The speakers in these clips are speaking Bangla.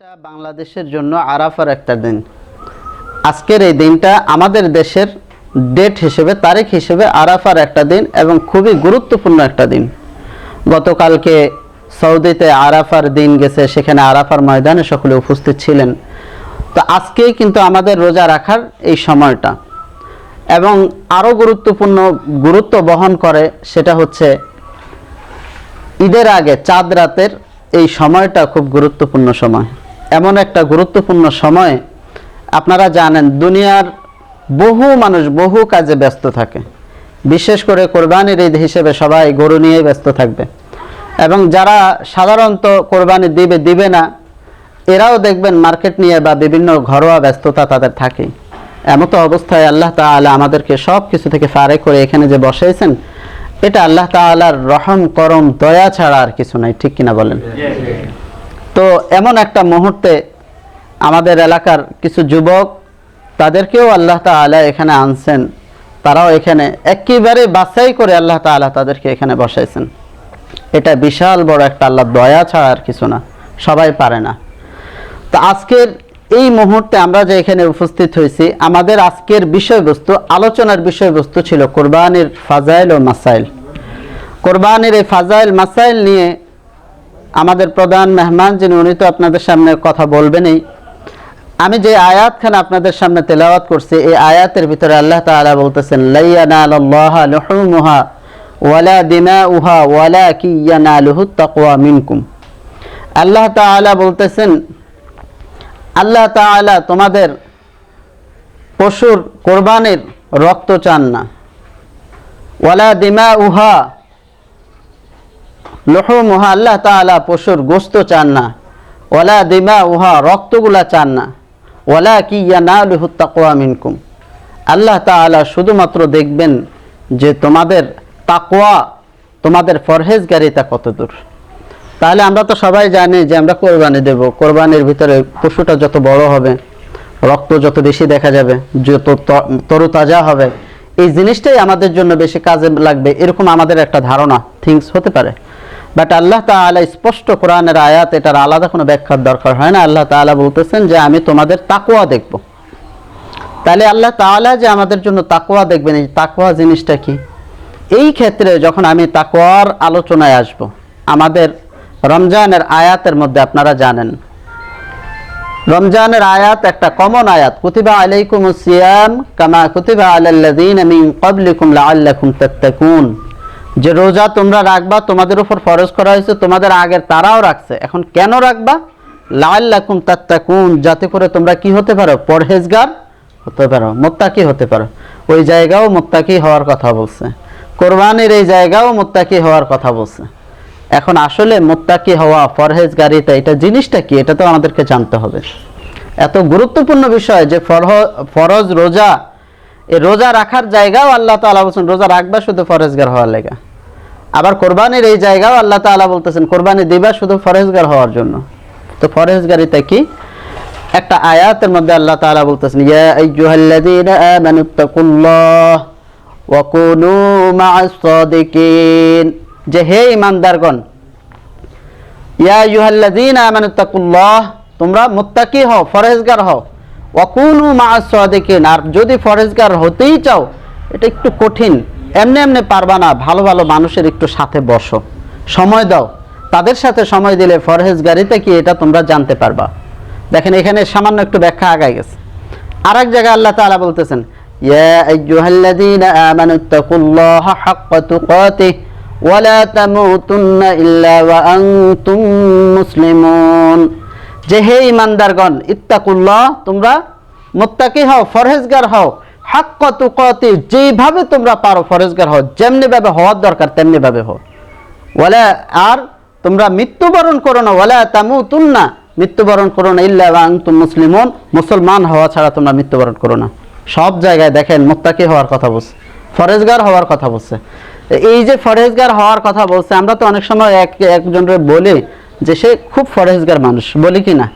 দিনটা বাংলাদেশের জন্য আরাফার একটা দিন। আজকের এই দিনটা আমাদের দেশের ডেট হিসেবে, তারিখ হিসেবে আরাফার একটা দিন এবং খুবই গুরুত্বপূর্ণ একটা দিন। গতকালকে সৌদিতে আরাফার দিন গেছে, সেখানে আরাফার ময়দানে সকলে উপস্থিত ছিলেন। তো আজকেই কিন্তু আমাদের রোজা রাখার এই সময়টা। এবং আরও গুরুত্বপূর্ণ গুরুত্ব বহন করে সেটা হচ্ছে ঈদের আগে চাঁদ রাতের এই সময়টা খুব গুরুত্বপূর্ণ সময়। এমন একটা গুরুত্বপূর্ণ সময়, আপনারা জানেন দুনিয়ার বহু মানুষ বহু কাজে ব্যস্ত থাকে। বিশেষ করে কোরবানির ঈদ হিসেবে সবাই গরু নিয়েই ব্যস্ত থাকবে। এবং যারা সাধারণত কোরবানি দিবে দিবে না, এরাও দেখবেন মার্কেট নিয়ে বা বিভিন্ন ঘরোয়া ব্যস্ততা তাদের থাকেই। এমতো অবস্থায় আল্লাহ তাআলা আমাদেরকে সব কিছু থেকে ফারে করে এখানে যে বসাইছেন এটা আল্লাহ তাআলার রহম, করম, দয়া ছাড়া আর কিছু নাই, ঠিক কিনা বলেন? তো এমন একটা মুহূর্তে আমাদের এলাকার কিছু যুবক, তাদেরকেও আল্লাহ তাআলা এখানে আনছেন। তারাও এখানে একেবারে বাছাই করে আল্লাহ তাআলা তাদেরকে এখানে বসাইছেন। এটা বিশাল বড় একটা আল্লাহ দয়া ছাড়া আর কিছু না, সবাই পারে না। তো আজকের এই মুহূর্তে আমরা যে এখানে উপস্থিত হয়েছি, আমাদের আজকের বিষয়বস্তু, আলোচনার বিষয়বস্তু ছিল কোরবানির ফাজাইল ও মাসাইল। কোরবানির এই ফাজাইল, মাসাইল নিয়ে আমাদের প্রধান মেহমান যিনি, উনি তো আপনাদের সামনে কথা বলবেনই। আমি যে আয়াতখানে আপনাদের সামনে তেলাওয়াত করছি, এই আয়াতের ভিতরে আল্লাহ তাআলা বলতেছেন লুহুমুহা ওয়ালা দিমাউহা ওয়ালা কিয়ানালুহু তাকওয়া মিনকুম। আল্লাহ তাআলা বলতেছেন, আল্লাহ তাআলা তোমাদের পশুর কোরবানির রক্ত চান না। ওয়ালা দিমা উহা লুহুমুহা আল্লাহ তাআলা পশুর গোস্ত চান না। ওয়ালা দিমা উহা রক্তগুলা চান না। ওয়ালা কি ইয়ানালুহু তাকওয়া মিনকুম। আল্লাহ তাআলা শুধুমাত্র দেখবেন যে তোমাদের তাকোয়া তোমাদের ফরহেজগারিতা কত দূর তাহলে আমরা তো সবাই জানি যে আমরা কোরবানি দেব। কোরবানির ভিতরে পশুটা যত বড় হবে, রক্ত যত বেশি দেখা যাবে, যত তরুতাজা হবে, এই জিনিসটাই আমাদের জন্য বেশি কাজে লাগবে। এরকম আমাদের একটা ধারণা, থিংস হতে পারে। বাট আল্লাহ তাআলা স্পষ্ট কোরআনের আয়াত এটার আলাদা কোনো ব্যাখ্যার দরকার হয় না। আল্লাহ তাআলা বলতেছেন যে, আমি তোমাদের তাকওয়া দেখব। তাহলে আল্লাহ তাআলা যে আমাদের জন্য তাকওয়া দেখবেন, এই তাকওয়া জিনিসটা কি? এই ক্ষেত্রে যখন আমি তাকওয়ার আলোচনায় আসব, আমাদের রমজানের আয়াতের মধ্যে আপনারা জানেন, রমজানের আয়াত একটা কমন আয়াত। কুতিবা আলাইকুম সিয়াম কামা কুতিবা আলাল্লাযীনা মিন ক্বাবলিকুম লাআল্লাকুম তাত্তাকুন। যে রোজা তোমরা রাখবা, তোমাদের উপর ফরজ করা হয়েছে, তোমাদের আগের তারাও রাখছে। এখন কেন রাখবা? লাআল্লাকুম তাত্তাকুন, যাতে করে তোমরা কি হতে পারো? পরহেজগার হতে পারো, মোত্তাকি হতে পারো। ওই জায়গাও মোত্তাকি হওয়ার কথা বলছে। কোরবানির এই জায়গাও মোত্তাকি হওয়ার কথা বলছে। এখন আসলে মোত্তাকি হওয়া ফরহেজগারিতা এটা জিনিসটা কি? এটা তো আমাদেরকে জানতে হবে। এত গুরুত্বপূর্ণ বিষয় যে ফরজ রোজা এই রোজা রাখার জায়গাও আল্লাহ তাআলা বলছেন, রোজা রাখবা শুধু ফরজগার হওয়ার লেগা। আবার কোরবানির এই জায়গাও আল্লাহ তাআলা বলতেছেন, কোরবানি দিবা শুধু ফরজগার হওয়ার জন্য। তো ফরজগারিতা কি? একটা আয়াতের মধ্যে আল্লাহ তাআলা বলতেছেন যে হে ইমানদারগণ ইয়া আইয়ুহাল্লাযীনা আমানুত্তাকুল্লাহ তোমরা মুত্তাকি হও ফরহেজগার হও। ওয়া কুনু মা'আস সাদিকিন। আর যদি ফরহেজগার হতেই চাও, এটা একটু কঠিন। এমনি এমনি পারবা না, ভালো ভালো মানুষের একটু সাথে বসো। সময় দাও। তাদের সাথে সময় দিলে ফরহেজ গাড়িতে কি এটা তোমরা জানতে পারবা? দেখেন, এখানে সামান্য একটু ব্যাখ্যা আগায় গেছে। আর এক জায়গায় আল্লাহ তালা বলতেছেন যে হে ইমানদারগণ ইত্তাকুল্লাহ, তোমরা মুত্তাকি হও, ফরহেজগার হও। হাক্কা তুকাতি যেভাবে তোমরা পারো ফরহেজগার হও যেমনি ভাবে হওয়ার দরকার তেমনি ভাবে হও। ওয়ালা, আর তোমরা মৃত্যুবরণ করো না, ওয়ালা তামুতুন্না, মৃত্যুবরণ করো না, ইল্লা ওয়া আনতুম মুসলিমুন, মুসলমান হওয়া ছাড়া তোমরা মৃত্যুবরণ করো না। সব জায়গায় দেখেন, মুত্তাকি হওয়ার কথা বলছে, ফরেজগার হওয়ার কথা বলছে। এই যে ফরেজগার হওয়ার কথা বলছে, আমরা তো অনেক সময় এক, একজনের বলি যে সে খুব ফরেজগার মানুষ, বলি কি না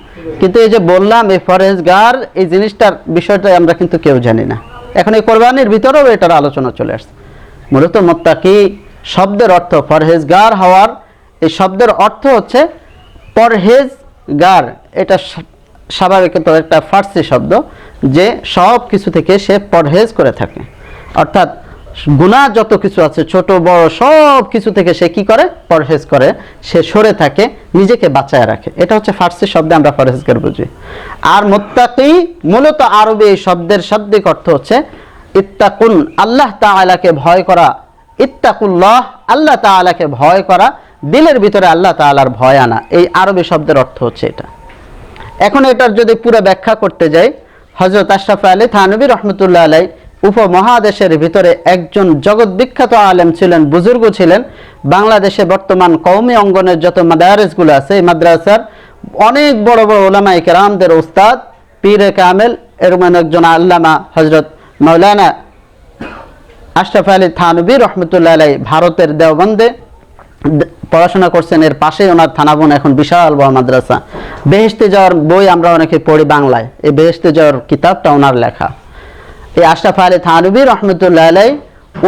কিন্তু এই যে বললাম, এই ফরেজগার, এই জিনিসটার বিষয়টা আমরা কিন্তু কেউ জানি না। এখন এই কোরবানির ভিতরেও এটার আলোচনা চলে আসছে। মূলত মোত্তাকি শব্দের অর্থ পরহেজগার হওয়ার, এই শব্দের অর্থ হচ্ছে পরহেজ গার এটা স্বাভাবিক একটা ফার্সি শব্দ যে সব কিছু থেকে সে পরহেজ করে থাকে। অর্থাৎ গুনাহ যত কিছু আছে, ছোট, বড়, সব কিছু থেকে সে কি করে? পরহেজ করে। সে সরে থাকে, নিজেকে বাঁচায় রাখে। এটা হচ্ছে ফার্সি শব্দে আমরা পরহেজগার বুঝি। আর মোত্তাকি, মূলত আরবি এই শব্দের শাব্দিক অর্থ হচ্ছে ইত্তাকুন, আল্লাহ তাআলাকে ভয় করা। ইত্তাকুল্লাহ, আল্লাহ তাআলাকে ভয় করা। দিলের ভিতরে আল্লাহ তাআলার ভয় আনা। এই আরবি শব্দের অর্থ হচ্ছে এটা। এখন এটার যদি পুরো ব্যাখ্যা করতে যাই হজরত আশরাফ আলী থানবী রহমতুল্লাহ আলাই উপমহাদেশের ভিতরে একজন জগৎ বিখ্যাত আলেম ছিলেন, বুজুর্গ ছিলেন। বাংলাদেশে বর্তমান কৌমি অঙ্গনের যত মাদারেসগুলো আছে, এই মাদ্রাসার অনেক বড় বড় ওলামা কেরামদের ওস্তাদ, পীরে কামেল এরকম একজন আল্লামা হজরত মৌলানা আশরাফ আলী থানবী রহমতুল্লাহ আলাই ভারতের দেওবন্দে পড়াশোনা করছেন। এর পাশেই ওনার থানাবন এখন বিশাল বড় মাদ্রাসা। বেহেস্তে যাওয়ার বই আমরা অনেকে পড়ি বাংলায়। এই বেহেস্তে যাওয়ার কিতাবটা ওনার লেখা। এই আশরাফ আলী থানবী রহমতুল্লাহ আলাই,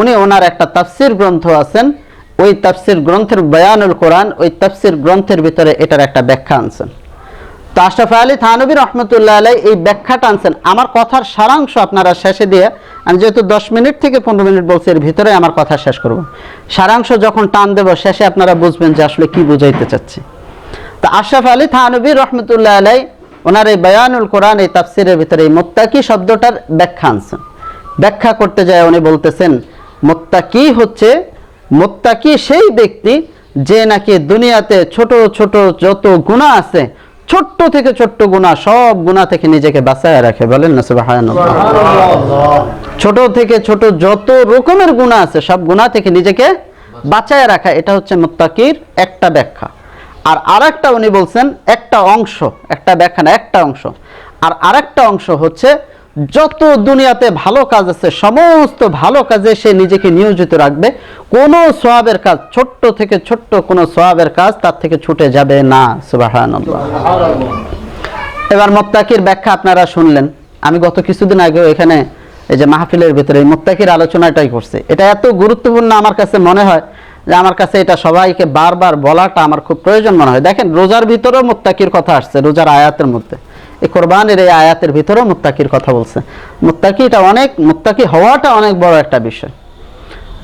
উনি ওনার একটা তাফসির গ্রন্থ আছেন। ওই তাফসির গ্রন্থের বয়ানুল কোরআন, ওই তাফসির গ্রন্থের ভিতরে এটার একটা ব্যাখ্যা আনছেন। তো আশরাফ আলী থানবী রহমতুল্লাহ আলাই এই ব্যাখ্যাটা আনছেন। আমার কথার সারাংশ আপনারা শেষে দিয়ে, আমি যেহেতু দশ মিনিট থেকে পনেরো মিনিট বলছি, এর ভিতরে আমার কথা শেষ করব। সারাংশ যখন টান দেব, শেষে আপনারা বুঝবেন যে আসলে কি বুঝাইতে চাচ্ছি। তো আশরাফ আলী থানবী রহমতুল্লাহ আলাই ওনার এই বয়ানুল কোরআন এই তাফসিরের ভিতরে এই মোত্তাকি শব্দটার ব্যাখ্যা আনছেন। ব্যাখ্যা করতে যায় উনি বলতেছেন মোত্তাকি হচ্ছে মোত্তাকি সেই ব্যক্তি যে নাকি দুনিয়াতে ছোট ছোট যত গুণা আছে ছোট্ট থেকে ছোট্ট গুণা সব গুণা থেকে নিজেকে বাঁচায় রাখে। বলেন না ছোট থেকে ছোট যত রকমের গুণা আছে সব গুণা থেকে নিজেকে বাঁচায় রাখা এটা হচ্ছে মোত্তাকির একটা ব্যাখ্যা। আর আরেকটা উনি বলছেন, একটা অংশ, একটা ব্যাখ্যা না একটা অংশ। আর আরেকটা অংশ হচ্ছে, যত দুনিয়াতে ভালো কাজ আছে, সমস্ত ভালো কাজে সে নিজেকে নিয়োজিত রাখবে। কোনো সোয়াবের কাজ, ছোট্ট থেকে ছোট্ট কোনো সোয়াবের কাজ তার থেকে ছুটে যাবে না এবার মোত্তাকির ব্যাখ্যা আপনারা শুনলেন। আমি গত কিছুদিন আগে এখানে এই যে মাহফিলের ভিতরে এই মোত্তাকির আলোচনাটাই করছি। এটা এত গুরুত্বপূর্ণ আমার কাছে মনে হয় যে আমার কাছে এটা সবাইকে বারবার বলাটা আমার খুব প্রয়োজন মনে হয়। দেখেন, রোজার ভিতরেও মোত্তাকির কথা আসছে, রোজার আয়াতের মধ্যে। এই কোরবানের এই আয়াতের ভিতরেও মুত্তাকির কথা বলছে। মুত্তাকি এটা অনেক, মুত্তাকি হওয়াটা অনেক বড় একটা বিষয়।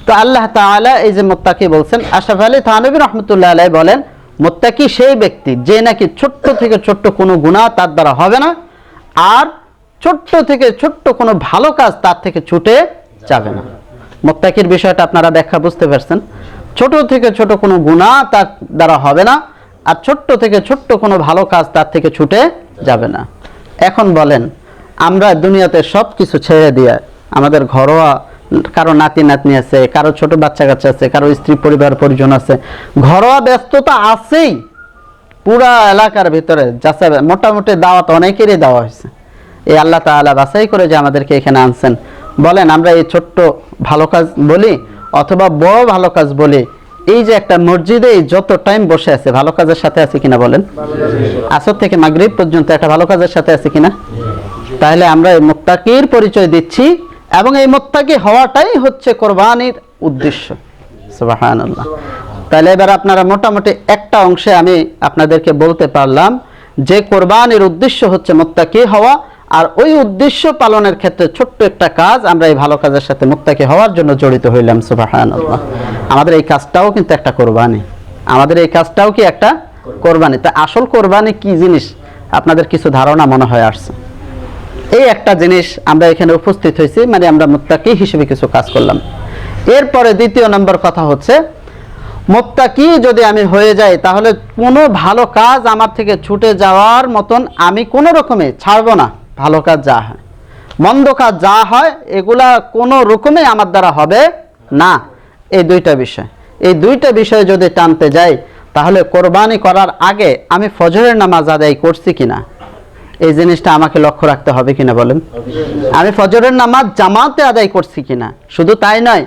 তো আল্লাহ তাআলা এই যে মোত্তাকি বলছেন, আশরাফ আলী থানবী রহমতুল্লাহ আলাই বলেন, মোত্তাকি সেই ব্যক্তি, যে নাকি ছোট্ট থেকে ছোট্ট কোনো গুনাহ তার দ্বারা হবে না, আর ছোট্ট থেকে ছোট্ট কোনো ভালো কাজ তার থেকে ছুটে যাবে না। মোত্তাকির বিষয়টা আপনারা ব্যাখ্যা বুঝতে পারছেন। ছোট থেকে ছোট কোনো গুনাহ তার দ্বারা হবে না, আর ছোট্ট থেকে ছোট্ট কোনো ভালো কাজ তার থেকে ছুটে যাবে না। এখন বলেন, আমরা দুনিয়াতে সব কিছু ছেড়ে দিয়ে আমাদের ঘরোয়া কারও নাতি নাতনি আছে, কারও ছোট বাচ্চা কাচ্চা আছে, কারও স্ত্রী পরিবার পরিজন আছে, ঘরোয়া ব্যস্ততা আছেই। পুরা এলাকার ভিতরে যাচ্ছে, মোটামুটি দাওয়াত অনেকেরই দেওয়া হয়েছে। এই আল্লাহ তাআলা বাছাই করে যে আমাদেরকে এখানে আনছেন। বলেন, আমরা এই ছোট্ট ভালো কাজ বলি অথবা বড় ভালো কাজ বলি, এই যে একটা মসজিদে যত টাইম বসে আছে, ভালো কাজের সাথে আছে কিনা বলেন? আসর থেকে মাগরিব পর্যন্ত একটা ভালো কাজের সাথে আছে কিনা? তাহলে আমরা এই মোত্তাকির পরিচয় দিচ্ছি, এবং এই মোত্তাকি হওয়াটাই হচ্ছে কোরবানির উদ্দেশ্য। সুবহানাল্লাহ। তাহলে এবার আপনারা মোটামুটি একটা অংশে আমি আপনাদেরকে বলতে পারলাম, যে কোরবানির উদ্দেশ্য হচ্ছে মোত্তাকি হওয়া আর ওই উদ্দেশ্য পালনের ক্ষেত্রে ছোট্ট একটা কাজ, আমরা এই ভালো কাজের সাথে মোত্তাকি হওয়ার জন্য জড়িত হইলাম, সুবহানাল্লাহ। আমাদের এই কাজটাও কিন্তু একটা কোরবানি। আমাদের এই কাজটাও কি একটা কোরবানি। তা আসল কোরবানি কি জিনিস? আপনাদের কিছু ধারণা মনে হয় আসছে। এই একটা জিনিস আমরা এখানে উপস্থিত হয়েছি মানে আমরা মুত্তাকি হিসেবে কিছু কাজ করলাম। এরপরে দ্বিতীয় নম্বর কথা হচ্ছে মুত্তাকি যদি আমি হয়ে যাই, তাহলে কোনো ভালো কাজ আমার থেকে ছুটে যাওয়ার মতন আমি কোনো রকমে ছাড়বো না। ভালো কাজ যা হয়। মন্দ কাজ যা হয়, এগুলা কোনো রকমে আমার দ্বারা হবে না। এই দুইটা বিষয়। এই দুইটা বিষয় যদি টানতে যাই, তাহলে কোরবানি করার আগে আমি ফজরের নামাজ আদায় করছি কিনা? এই জিনিসটা আমাকে লক্ষ্য রাখতে হবে কিনা বলেন? আমি ফজরের নামাজ জামাতে আদায় করছি কিনা? শুধু তাই নয়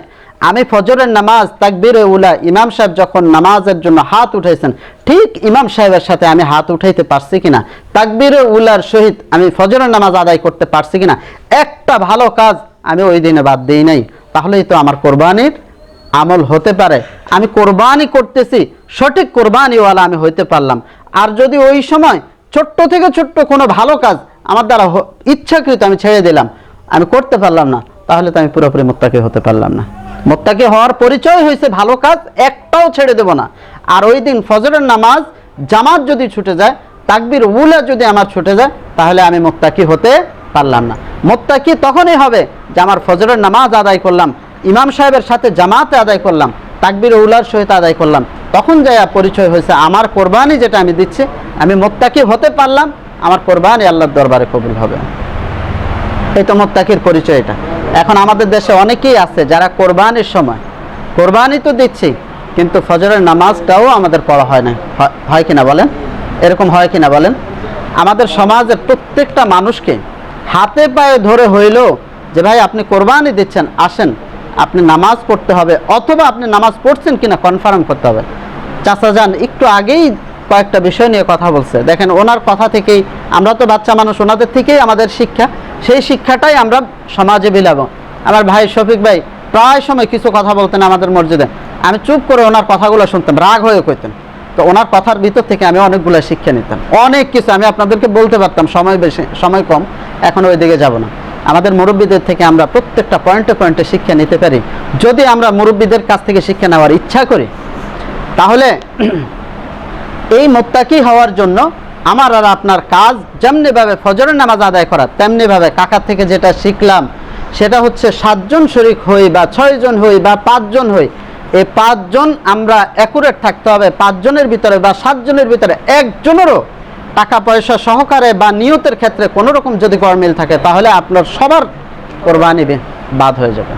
আমি ফজরের নামাজ, তাকবির উলা, ইমাম সাহেব যখন নামাজের জন্য হাত উঠাইছেন, ঠিক ইমাম সাহেবের সাথে আমি হাত উঠাইতে পারছি কিনা? তাকবির উলার সহিত আমি ফজরের নামাজ আদায় করতে পারছি কিনা? একটা ভালো কাজ আমি ওই দিনে বাদ দিই নাই। তাহলেই তো আমার কোরবানির আমল হতে পারে। আমি কোরবানি করতেছি, সঠিক কোরবানিওয়ালা আমি হইতে পারলাম। আর যদি ওই সময় ছোট্ট থেকে ছোট্ট কোনো ভালো কাজ আমার দ্বারা ইচ্ছাকৃত আমি ছেড়ে দিলাম, আমি করতে পারলাম না, তাহলে তো আমি পুরোপুরি মোত্তাকি হতে পারলাম না। মোত্তাকি হওয়ার পরিচয় হয়েছে ভালো কাজ একটাও ছেড়ে দেব না। আর ওই দিন ফজরের নামাজ, জামাত যদি ছুটে যায়, তাকবির উলা যদি আমার ছুটে যায়, তাহলে আমি মোত্তাকি হতে পারলাম না। মোত্তাকি তখনই হবে যে আমার ফজরের নামাজ আদায় করলাম, ইমাম সাহেবের সাথে জামাতে আদায় করলাম, তাকবির উলার সহিত আদায় করলাম। তখন যাইয়া পরিচয় হয়েছে, আমার কোরবানি যেটা আমি দিচ্ছি, আমি মোত্তাকি হতে পারলাম, আমার কোরবানি আল্লাহর দরবারে কবুল হবে। এই তো মোত্তাকির পরিচয় এটা। এখন আমাদের দেশে অনেকেই আছে যারা কোরবানির সময়, কোরবানি তো দিচ্ছি, কিন্তু ফজরের নামাজটাও আমাদের পড়া হয় না। হয়- কিনা বলেন? এরকম হয় কিনা বলেন? আমাদের সমাজের প্রত্যেকটা মানুষকে হাতে পায়ে ধরে হইলেও যে ভাই আপনি কোরবানি দিচ্ছেন, আসেন, আপনি নামাজ পড়তে হবে, অথবা আপনি নামাজ পড়ছেন কিনা কনফার্ম করতে হবে। চাচা যান, একটু আগেই কয়েকটা বিষয় নিয়ে কথা বলছে। দেখেন, ওনার কথা থেকেই, আমরা তো বাচ্চা মানুষ, ওনাদের থেকেই আমাদের শিক্ষা। সেই শিক্ষাটাই আমরা সমাজে বিলাবো। আমার ভাই শফিক ভাই প্রায় সময় কিছু কথা বলতেন আমাদের মসজিদে। আমি চুপ করে ওনার কথাগুলো শুনতাম, রাগ হয়ে কইতেন। তো ওনার কথার ভিতর থেকে আমি অনেকগুলো শিক্ষা নিতাম। অনেক কিছু আমি আপনাদেরকে বলতে পারতাম, সময় বেশি, সময় কম, এখন ওই দিকে যাব না। আমাদের মুরব্বীদের থেকে আমরা প্রত্যেকটা পয়েন্টে পয়েন্টে শিক্ষা নিতে পারি। যদি আমরা মুরব্বীদের কাছ থেকে শিক্ষা নেওয়ার ইচ্ছা করি, তাহলে এই মোত্তাকি হওয়ার জন্য আমার আর আপনার কাজ যেমনিভাবে ফজরের নামাজ আদায় করা, তেমনিভাবে কাকার থেকে যেটা শিখলাম, সেটা হচ্ছে সাতজন শরিক হই বা ছয়জন হই বা পাঁচজন হই, এই পাঁচজন আমরা অ্যাকুরেট থাকতে হবে, পাঁচজনের ভিতরে বা সাতজনের ভিতরে একজনেরও টাকা পয়সা সহকারে বা নিয়তের ক্ষেত্রে কোনো রকম যদি গরমিল থাকে, তাহলে আপনার সবার কোরবানি বাদ হয়ে যাবে।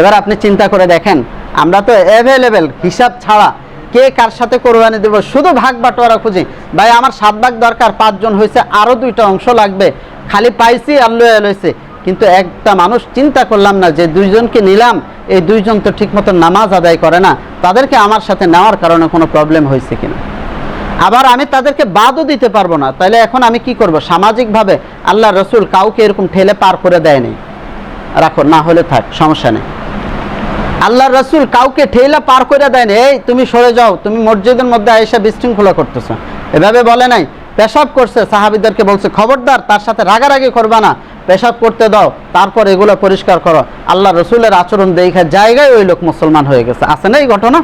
এবার আপনি চিন্তা করে দেখেন, আমরা তো অ্যাভেলেবেল হিসাব ছাড়া কে কার সাথে কোরবানি দেব? শুধু ভাগ বাটোয়ারা খুঁজি। ভাই, আমার সাত ভাগ দরকার, পাঁচজন হয়েছে আরও দুইটা অংশ লাগবে। খালি পাইছি আর লয়ে লইছে। কিন্তু একটা মানুষ চিন্তা করলাম না যে দুইজনকে নিলাম, এই দুইজন তো ঠিকমতো নামাজ আদায় করে না। তাদেরকে আমার সাথে নেওয়ার কারণে কোনো প্রবলেম হয়েছে কিনা? আবার আমি তাদেরকে বাদও দিতে পারব না। তাহলে এখন আমি কি করব? সামাজিকভাবে আল্লাহ রসুল কাউকে এরকম ঠেলে পার করে দেয়নি। রাখো, না হলে থাক, সমস্যা নেই। আল্লাহ রসুল কাউকে ঠেলা পার করে দেয়নি এই, তুমি সরে যাও, তুমি মসজিদের মধ্যে আয়েসা বিশৃঙ্খলা করতেছো। এভাবে বলে নাই। পেশাব করছে, সাহাবিদেরকে বলছে, খবরদার, তার সাথে রাগারাগি করবা না। পেশাব করতে দাও, তারপর এগুলো পরিষ্কার করো। আল্লাহ রসুলের আচরণ দেখে জায়গায় ওই লোক মুসলমান হয়ে গেছে। আছে না এই ঘটনা?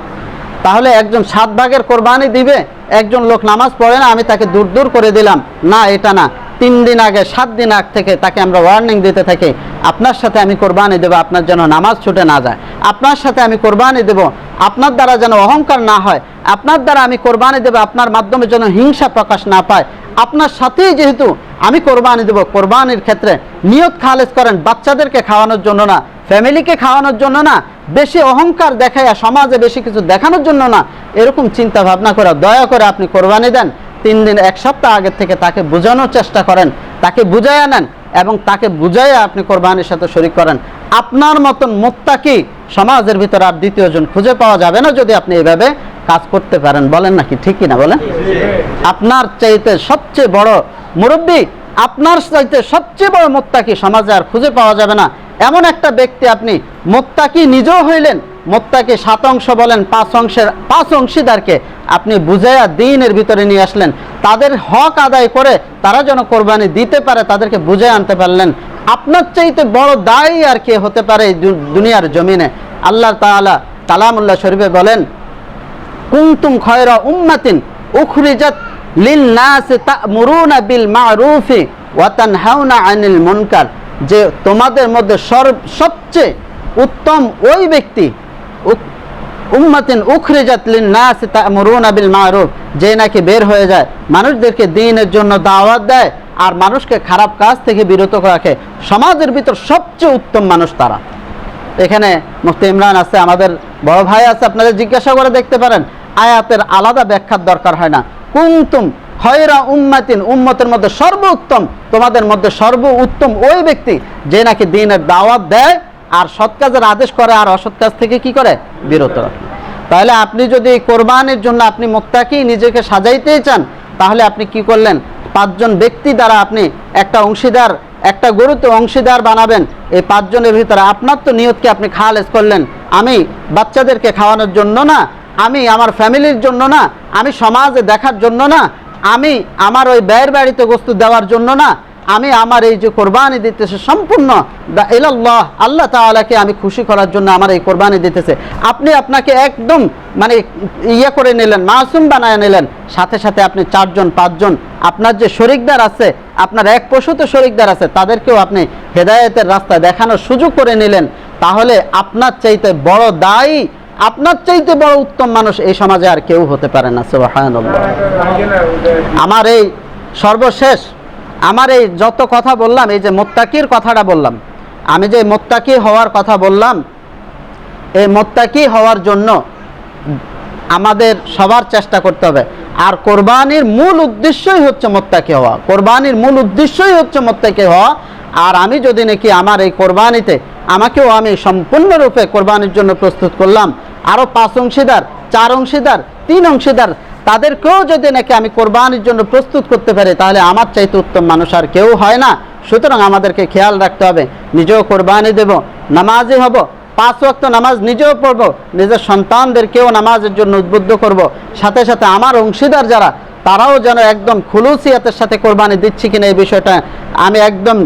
তাহলে একজন সাত ভাগের কোরবানি দিবে, একজন লোক নামাজ পড়ে না, আমি তাকে দূর দূর করে দিলাম। না, এটা না। তিন দিন আগে, সাত দিন আগ থেকে তাকে আমরা ওয়ার্নিং দিতে থাকি। আপনার সাথে আমি কোরবানি দেবো, আপনার যেন নামাজ ছুটে না যায়। আপনার সাথে আমি কোরবানি দেব, আপনার দ্বারা যেন অহংকার না হয়। আপনার দ্বারা আমি কোরবানি দেবো, আপনার মাধ্যমে যেন হিংসা প্রকাশ না পায়। আপনার সাথেই যেহেতু আমি কোরবানি দেব, কোরবানির ক্ষেত্রে নিয়ত খালেজ করেন বাচ্চাদেরকে খাওয়ানোর জন্য না, ফ্যামিলিকে খাওয়ানোর জন্য না, বেশি অহংকার দেখাইয়া সমাজে বেশি কিছু দেখানোর জন্য না, এরকম চিন্তা ভাবনা করে, দয়া করে আপনি কোরবানি দেন। তিন দিন, এক সপ্তাহ আগের থেকে তাকে বোঝানোর চেষ্টা করেন, তাকে বুঝাইয়া নেন। এবং তাকে বুঝাইয়া আপনি কোরবানির সাথে শরিক করেন। আপনার মতন মোত্তাকি সমাজের ভিতরে আর দ্বিতীয়জন খুঁজে পাওয়া যাবে না যদি আপনি এভাবে কাজ করতে পারেন। বলেন নাকি ঠিক কিনা বলেন? আপনার চাইতে সবচেয়ে বড় মুরব্বী, আপনার চাইতে সবচেয়ে বড় মোত্তাকি সমাজে আর খুঁজে পাওয়া যাবে না। এমন একটা ব্যক্তি আপনি মোত্তাকি নিজেও হইলেন, মোত্তাকি সাত অংশ বলেন, পাঁচ অংশের, পাঁচ অংশীদারকে আপনি বুঝাইয়া দিনের ভিতরে নিয়ে আসলেন। তাদের হক আদায় করে তারা যেন কোরবানি দিতে পারে, তাদেরকে বুঝে আনতে পারলেন। আপনার চাইতে বড় দায়ী আর কে হতে পারে দুনিয়ার জমিনে? আল্লাহ তাআলা কালামুল্লাহ শরীফে বলেন, কুনতুম খয়রা উম্মাতিন উখরিজাত লিন নাস তা'মুরুনা বিল মা'রুফি ওয়া তানহাউনা আনিল মুনকার। যে তোমাদের মধ্যে সর্ব সবচেয়ে উত্তম ওই ব্যক্তি উম্মাতিন উখরিজাত লিন নাস তা'মুরুনা বিল মা'রুফ যে নাকি বের হয়ে যায়, মানুষদেরকে দিনের জন্য দাওয়াত দেয় আর মানুষকে খারাপ কাজ থেকে বিরত রাখে। সমাজের ভিতর সবচেয়ে উত্তম মানুষ তারা। এখানে মুফতি ইমরান আছে, আমাদের বড় ভাই আছে, আপনাদের জিজ্ঞাসা করে দেখতে পারেন। আয়াতের আলাদা ব্যাখ্যার দরকার হয় না। কুমতুম হয়রা উম্মাতিন, উম্মতের মধ্যে সর্বোত্তম, তোমাদের মধ্যে সর্ব উত্তম ওই ব্যক্তি, যে নাকি দিনের দাওয়াত দেয় আর সৎ কাজের আদেশ করে আর অসৎ কাজ থেকে কি করে? বিরত। রাখে তাহলে আপনি যদি কোরবানির জন্য আপনি মোত্তাকি নিজেকে সাজাইতেই চান, তাহলে আপনি কি করলেন? পাঁচজন ব্যক্তি দ্বারা আপনি একটা অংশীদার, একটা গরুতে অংশীদার বানাবেন। এই পাঁচজনের ভিতরে আপনার তো নিয়তকে আপনি খালেজ করলেন। আমি বাচ্চাদেরকে খাওয়ানোর জন্য না, আমি আমার ফ্যামিলির জন্য না, আমি সমাজে দেখার জন্য না, আমি আমার ওই ব্যয়ের বাড়িতে বস্তু দেওয়ার জন্য না আমি আমার এই যে কোরবানি দিতেছে সম্পূর্ণ ইলাল্লাহ, আল্লাহ তাআলাকে আমি খুশি করার জন্য আমার এই কোরবানি দিতেছে। আপনি আপনাকে একদম মানে ইয়ে করে নিলেন, মাসুম বানায় নিলেন। সাথে সাথে আপনি চারজন, পাঁচজন, আপনার যে শরিকদার আছে, আপনার এক পশুতে শরিকদার আছে, তাদেরকেও আপনি হেদায়েতের রাস্তা দেখানোর সুযোগ করে নিলেন। তাহলে আপনার চাইতে বড় দায়ী, আপনার চাইতে বড় উত্তম মানুষ এই সমাজে আর কেউ হতে পারে না আমার এই সর্বশেষ আমার এই যত কথা বললাম, এই যে মোত্তাকির কথাটা বললাম, আমি যে মোত্তাকি হওয়ার কথা বললাম, এই মোত্তাকি হওয়ার জন্য আমাদের সবার চেষ্টা করতে হবে। আর কোরবানির মূল উদ্দেশ্যই হচ্ছে মোত্তাকি হওয়া। কোরবানির মূল উদ্দেশ্যই হচ্ছে মোত্তাকি হওয়া। আর আমি যদি নাকি আমার এই কোরবানিতে, আমাকেও আমি সম্পূর্ণরূপে কোরবানির জন্য প্রস্তুত করলাম আরও পাঁচ অংশীদার, চার অংশীদার, তিন অংশীদার তাদেরকেও যদি নাকি আমি কোরবানির জন্য প্রস্তুত করতে পারি, তাহলে আমার চাইতে উত্তম মানুষ আর কেউ হয় না। সুতরাং আমাদেরকে খেয়াল রাখতে হবে, নিজেও কোরবানি দেব নামাজি হব, পাঁচ ওয়াক্ত নামাজ নিজেও পড়ব, নিজের সন্তানদেরকেও নামাজের জন্য উদ্বুদ্ধ করব। সাথে সাথে আমার অংশীদার যারা, তারাও যেন একদম খুলুসিয়াতের সাথে কোরবানি দিচ্ছি কিনা এই বিষয়টা আমি একদম,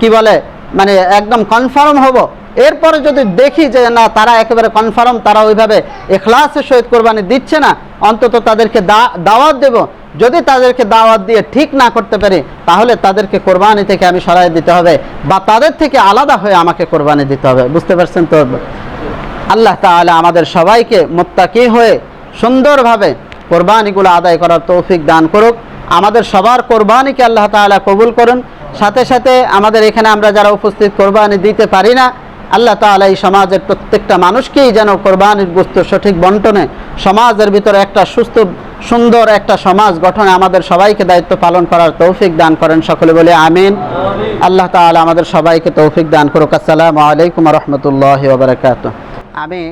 কি বলে মানে একদম কনফার্ম হব। এরপরে যদি দেখি যে না, তারা একেবারে কনফার্ম তারা ওইভাবে এখলাসের সহিত কোরবানি দিচ্ছে না, অন্তত তাদেরকে দাওয়াত দেব। যদি তাদেরকে দাওয়াত দিয়ে ঠিক না করতে পারি, তাহলে তাদেরকে কোরবানি থেকে আমি সরাই দিতে হবে বা তাদের থেকে আলাদা হয়ে আমাকে কোরবানি দিতে হবে। বুঝতে পারছেন তো? আল্লাহ তাআলা আমাদের সবাইকে মোত্তাকি হয়ে সুন্দরভাবে কোরবানিগুলো আদায় করার তৌফিক দান করুক। আমাদের সবার কোরবানিকে আল্লাহ তাআলা কবুল করুন। সাথে সাথে আমাদের এখানে আমরা যারা উপস্থিত কোরবানি দিতে পারি না আল্লাহ তাআলা এই সমাজের প্রত্যেকটা মানুষকেই যেন কোরবানির বস্তু সঠিক বন্টনে সমাজের ভিতরে একটা সুস্থ, সুন্দর একটা সমাজ গঠনে আমাদের সবাইকে দায়িত্ব পালন করার তৌফিক দান করেন সকলে বলে আমিন। আল্লাহ তালা আমাদের সবাইকে তৌফিক দান করুক। আসসালামু আলাইকুম রহমতুল্লাহ বারাকাতুহ। আমি